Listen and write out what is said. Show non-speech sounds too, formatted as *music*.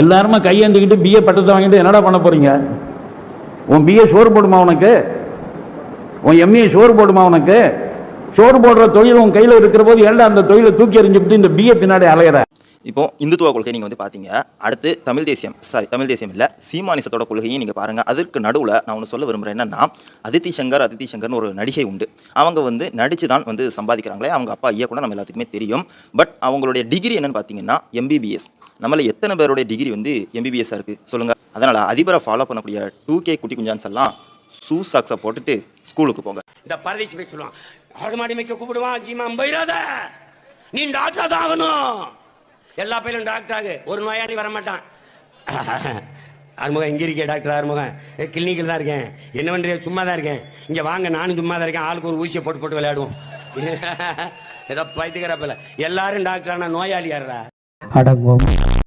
எல்லாருமே கையேந்திக்கிட்டு பிஏ பட்டத்தை வாங்கிட்டு என்னடா பண்ண போறீங்க? உன் பிஏ சோறு போடுமா உனக்கு? உன் எம்ஏ சோறு போடுமா உனக்கு? சோறு போடுற தொழில் உன் கையில் இருக்கிற போது ஏன்டா அந்த தொழிலை தூக்கி எறிஞ்சுட்டு இந்த பிஏ பின்னாடி அலையிற? இப்போ இந்துத்துவ கொள்கை நீங்கள் வந்து பார்த்தீங்க அடுத்து தமிழ் தேசியம். சாரி தமிழ் தேசியம் இல்லை. சீமானிசத்தோட கொள்கையும் நீங்கள் பாருங்கள் அதற்கு நடுவில் நான் ஒன்று சொல்ல விரும்புகிறேன் என்னன்னா அதித்தி சங்கர் அதித்தி சங்கர்னு ஒரு நடிகை உண்டு. அவங்க வந்து நடித்து தான் வந்து சம்பாதிக்கிறாங்களே. அவங்க அப்பா ஐயா கூட நம்ம எல்லாத்துக்குமே தெரியும். பட் அவங்களுடைய டிகிரி என்னன்னு பார்த்தீங்கன்னா எம்பிபிஎஸ் நம்மள எத்தனை பேருடைய டிகிரி வந்து எம்பிபிஎஸ்ஸாக இருக்குது சொல்லுங்கள் அதனால் அதிபரை ஃபாலோ பண்ணக்கூடிய டூ கே குட்டி குஞ்சான்ஸ் எல்லாம் ஷூ சாக்ஸை போட்டுட்டு ஸ்கூலுக்கு போங்க. இந்த பரதேசி போய் சொல்லுவான் ஆடு மாடி மேய்க்க கூப்பிடுவான் ஜீமா போயிடாத நீ டாக்டர் தான் ஆகணும் எல்லா பையனும் டாக்டர் ஆகு. ஒரு நோயாளி வர மாட்டான் *laughs* ஆறுமுகம் எங்கே இருக்கே டாக்டர் ஆறுமுகம்? கிளினிக்கில் தான் இருக்கேன். என்ன பண்றீங்க சும்மா தான் இருக்கேன். இங்கே வாங்க நானும் சும்மா தான் இருக்கேன். ஆளுக்கு ஒரு ஊசியை போட்டு போட்டு விளையாடுவோம். *laughs* ஏதோ பைத்துக்கிறப்பல எல்லாரும் டாக்டர் ஆனால் நோயாளி யாரா அடங்கும்.